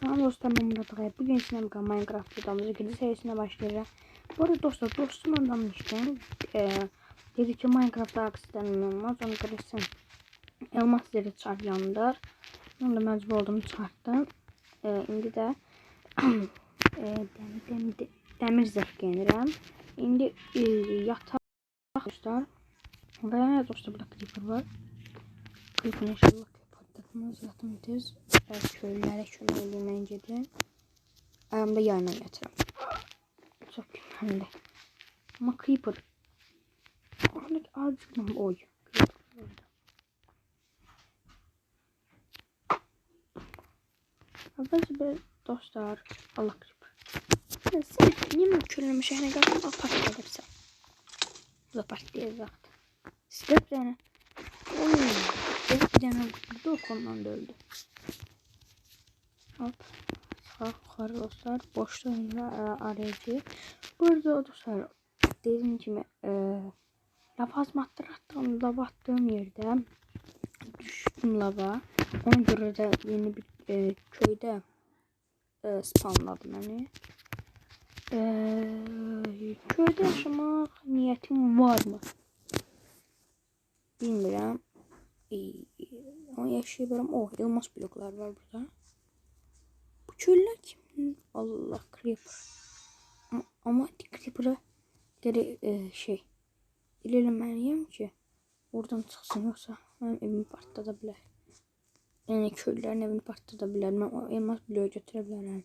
Selam dostlar ben Murat Akay. Bugün birlikte Minecraft videomuzun ikinci serisine başlayacağım. Bu arada dostlar dostum anlamıştım. Ee, dedi ki Minecraft'ta aksiden olmaz. Onu kırırsın. Elmas zeri çarpyanlar. Onu da mecbur oldum çarptım. Ee, şimdi de e, dem, dem, de, demir zırh giyinirəm. İndi e, yataq dostlar. Ve dostlar burada creeper var. Creeper inşallah patlatmaz. Yatım tez. Köylere şöyle eləyim öncədən. Ayağımda yayına yatırım. Çok güvenli. Ama creeper. Oradaki azıcık oy. Arkadaşlar böyle dostlar. Allah creeper. Sen niye mi köyleme şehrine geldin? Al patlayabilirsin. Bu da. Step yani. Oy. Tane vurdu ondan da öldü. Hop. Sağ yukarı dostlar. Boşluğunda arayıcı. Burada dostlar dediğim gibi e, lava azmattır attığım lava attığım yerde düştüm lava. Ona göre de yeni bir e, köyde e, spawnladım yani. E, köyde yaşamak niyetim var mı? Bilmiyorum. E, ama yaşayabilirim. Oh elmas bloklar var burada. Bu çöller kim? Allah creeper. Ama, ama creeper'a geri e, şey ilerlemeliyim ki oradan çıksın yoksa benim evimi partlatabilir. Yani köylülerin evini partlatabilir. Ben o elmas bloğu götürebilirim.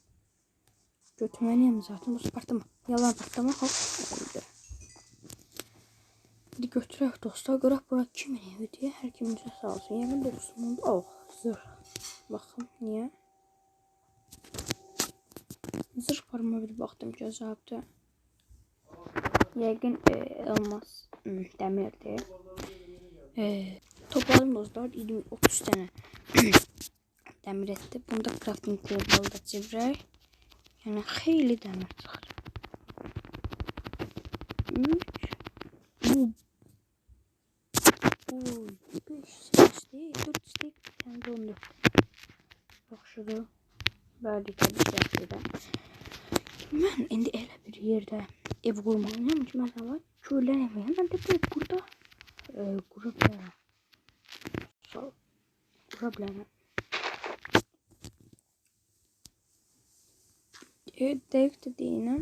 Götürmeliyim zaten. Bu partlama. Yalan partlama. Hop. Öldü. Götürək dostlar. Görək bura kimin evidir. Hər kiminizə sağ olsun. Yemin olsun. Oh, zırh. Baxın, niyə? Zırh parma bir baxdım ki, cavabda. Yəqin e, elmas hmm, dəmirdir. E, topladım dostlar. 20-30 dənə dəmir etdi. Bunda crafting table da çevirək. Yəni xeyli dəmir çıxır. 3 Bu Oy, 5 steak, 4 steak, bir tane de 14. Bəli, təbii ki, yaxşıdır. Mən indi elə bir yerdə ev qurmalıyam ki, məsələn, köylər evi. Mən də bir burada e, qura bilərəm. Sağ qura bilərəm. Evet, Dave de deyinəm.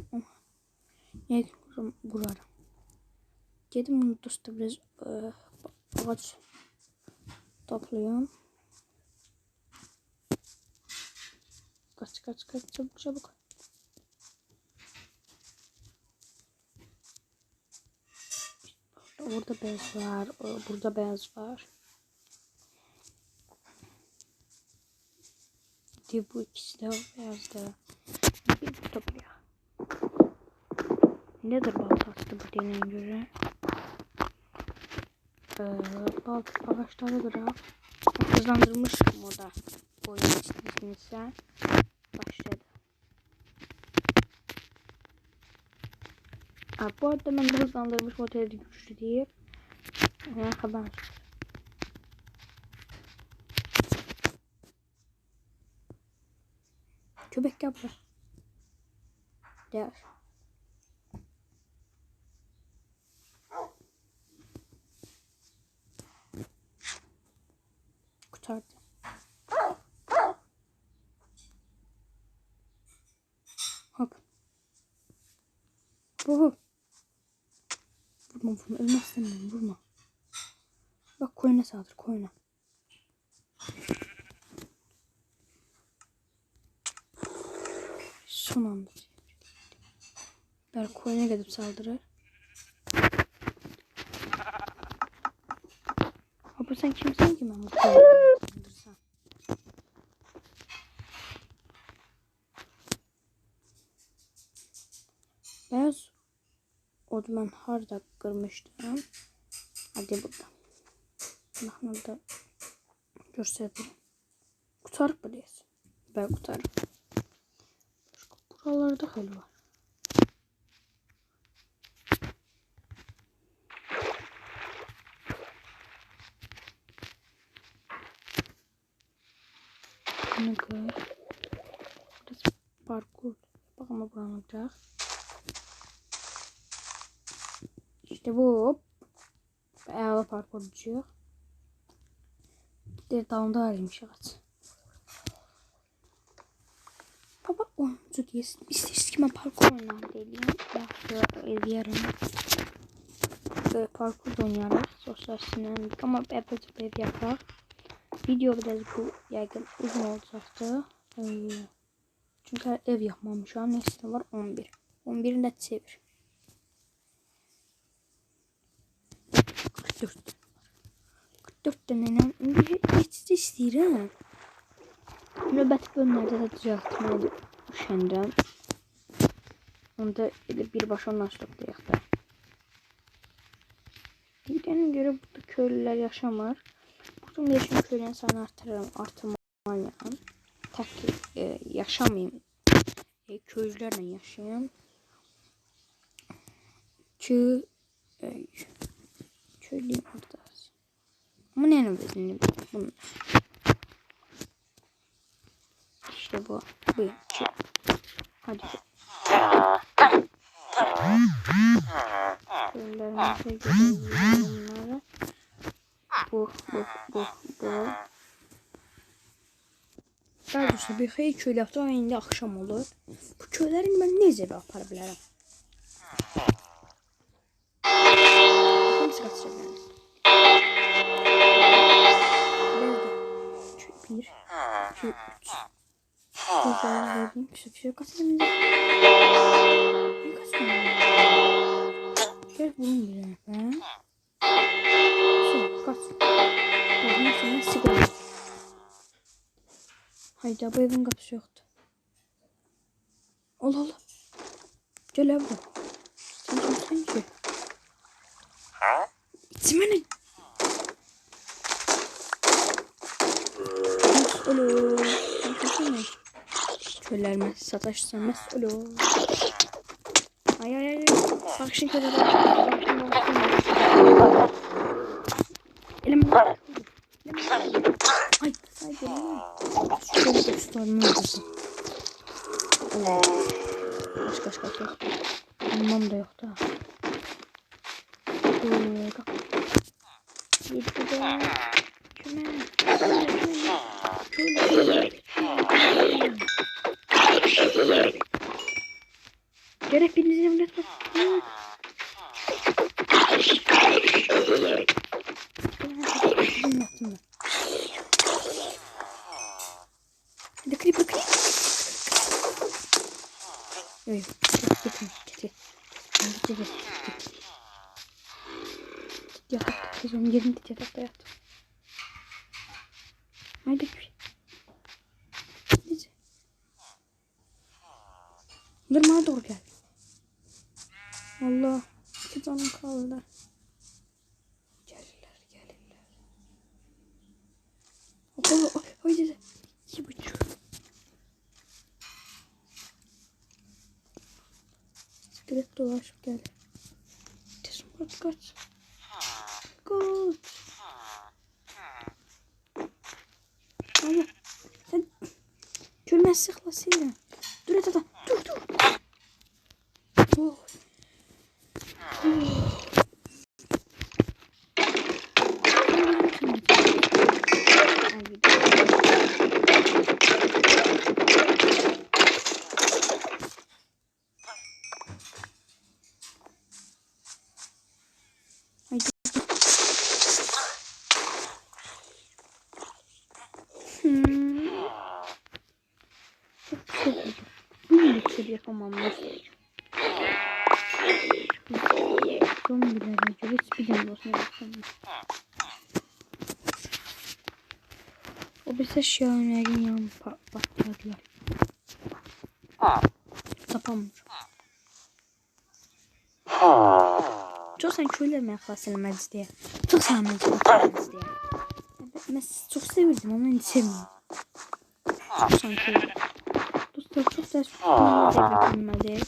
Gedim bunu dosta biraz e, topluyorum. Kaç kaç kaç çabuk çabuk. Orada beyaz var. Burada beyaz var. Diye bu ikisi de beyazdı. Bir topluyor. Nedir balta attı bu denen göre? Ee, bal ağaçlara göre hızlandırmış moda oyun istemişse başladı. Ha, bu arada ben de hızlandırmış modeli güçlü diye yani haber Köpek yapma. Değer. kurtardı. Hop. Bu. Vurma vurma ölmezsen ben vurma. Bak koyuna saldır koyuna. Son anda. Belki koyuna gidip saldırır. Abi sen kimsin ki ben bu koyuna saldırsam? Beyaz odu ben harda kırmıştım. Hadi burada. Bakın orada göstereyim. Kutarık mı diyorsun? Ben kutarım. Başka buralarda hal var. Bunu koy. Burası parkur. Bakalım buranın olacak. İşte bu. Hop. Əla parkurcu. Bir dalında araymış ağaç. Baba oyuncu diyesin. İstəyirsiz ki, mən parkur oynayım deyileyim. Yaxşı eləyərəm. Böyle parkur da. Dostlar sizinlə. Amma əvvəlcə bir ev yapaq. Video biraz bu yəqin uzun olacaktı. Ee, çünkü ev yapmamışam. Neyse var 11. 11'ini de çevir. 44. 44 dənə indi keçici istəyirəm. Növbəti bölümlərdə də düzəltməyə düşəndə onda elə birbaşa naşlıq deyək də. Deyilənə görə burada köylülər yaşamır. Burada yaşam köylülərin sayını artırıram, artırmalıyam. Tək e, yaşamayım. E, köylülərlə yaşayım. Ki e, köylüyüm burada. Ama ne önemli bunlar. İşte bu. Bu. Hadi. Bunları. Bu, bu, bu, bu. Daha doğrusu bir xeyli köy ama indi axşam olur. Bu köyləri mən necə bir apara? Hamısı qaçacaq yəni. Bir, iki, üç. Güzel verdim. Küçük küçük kaçırdım. Ne kaçırdım? Gel bunun bir ben. Şu kaç. Ben sana sigara. Hayda bu evin kapısı yoktu. Allah Allah. Gel evde. Sen kimsin ki? İçime ne? Alo. Sen kimsin mi? Köylerime sataşsam mesolo. Ay ay ay. Bak şimdi köle bak. Elim. Ay sadece elim. Şöyle dostlarımın öldürsün. Kaç kaç kaç kaç. Anlamam da yok da. Ee, kalk. Küme. Küme. Küme. Küme. Gerek birinizi emret. Hadi creeper creeper. Git git git git. Git git git. Yatak. Biz onun yerinde yatakta yat. Haydi. Hadi. Dur bana doğru gel. Allah. İki canım kaldı. Gelirler gelirler. Oy oy oy dedi. İki buçuk. Skelet dolaşıp. Kesin kaç kaç. Kaç. Hadi. Sen Gülmez sıklasıyla. Dur et adam. Dur dur. Oh. Haydi. Hmm. Çok güzel oldu. Bunu şey yapamam nasıl? Zombilere göre hiçbir can olsun yapamam. O bir ses şahane yan patladılar. Tapamır. Çok sen köylerime yaklaşılmaz diye. Çok sevmez diye. Ben çok sevirdim ama sevmiyorum. Çok sanki. Dostlar çok da sevmedi.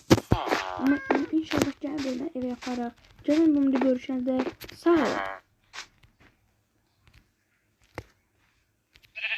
Ama inşallah gel böyle eve yaparaq. Gəlin bunu görüşəndə sağ olun.